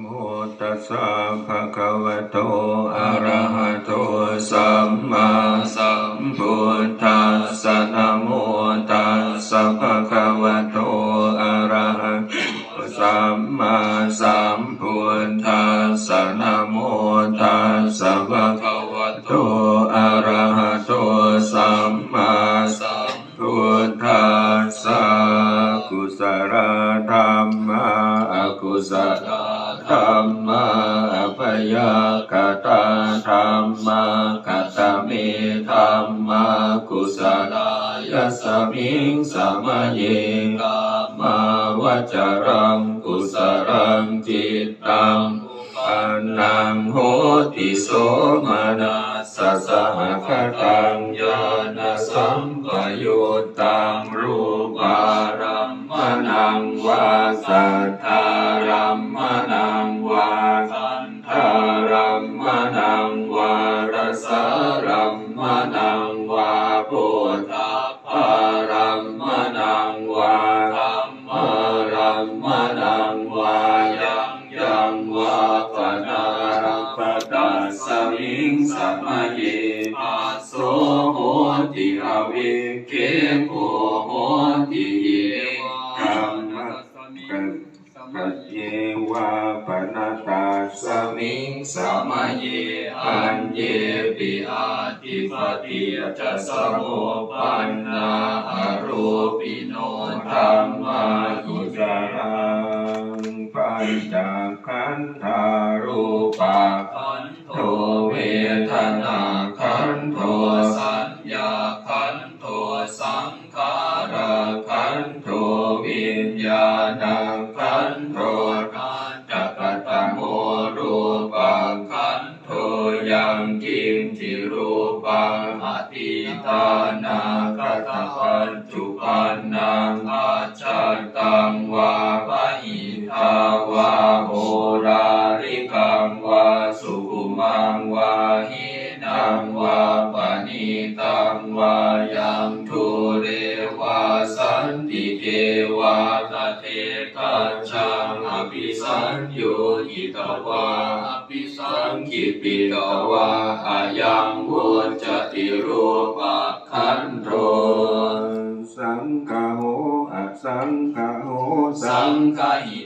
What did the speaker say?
โมตสะภะคะวะโต อะระหะโต สัมมาสัมพุทธัสสะนะโมตัสสะภะคะวะโต อะระหะโต สัมมาสัมพุทธัสสะนะโมตัสสะภะคะวะโต อะระหะโต สัมมาสัมพุทธัสสะกุศลธรรมะอกุศล ธรรมะอภยกตาธรรมะกัตเมธรรมะกุศลายสมิงสมเยกามาวจรังกุศลังจิตตังปันนังโหติโสมนัสสะสหคตังญาณสัมปยุตตังรูปารัมมนังวาสัท สันธารัมมนังวารสารัมมนังวาพุทธาภารัมมนังวาธรรมรัมมนังวายังยังวาปนารัปตัสสมิงสมะเยปัสโสโหติอวิเคโกโหติเยธรรมะกัจเยวาปนาตา สมิงสมะเยอันเยปิอาติปติจะสมุปันนาอรูปิโนธรรมากุจารังปัญจขันธารูปาขันโทเวทนาขันโทสัญญาขันโทสังขารขันโทวิญญาณ อิตานาคตปัจจุปันนังอาจาตตังวาปะหิทาวาโหราริกังวาสุขุมังวาหินังวาปณิตังวายัง กัจจังอภิสัญโยหิตวาอภิสังคิปิตวาอายังวุจติรูปะขันโทสังฆโหอสังฆโหสังฆหิเต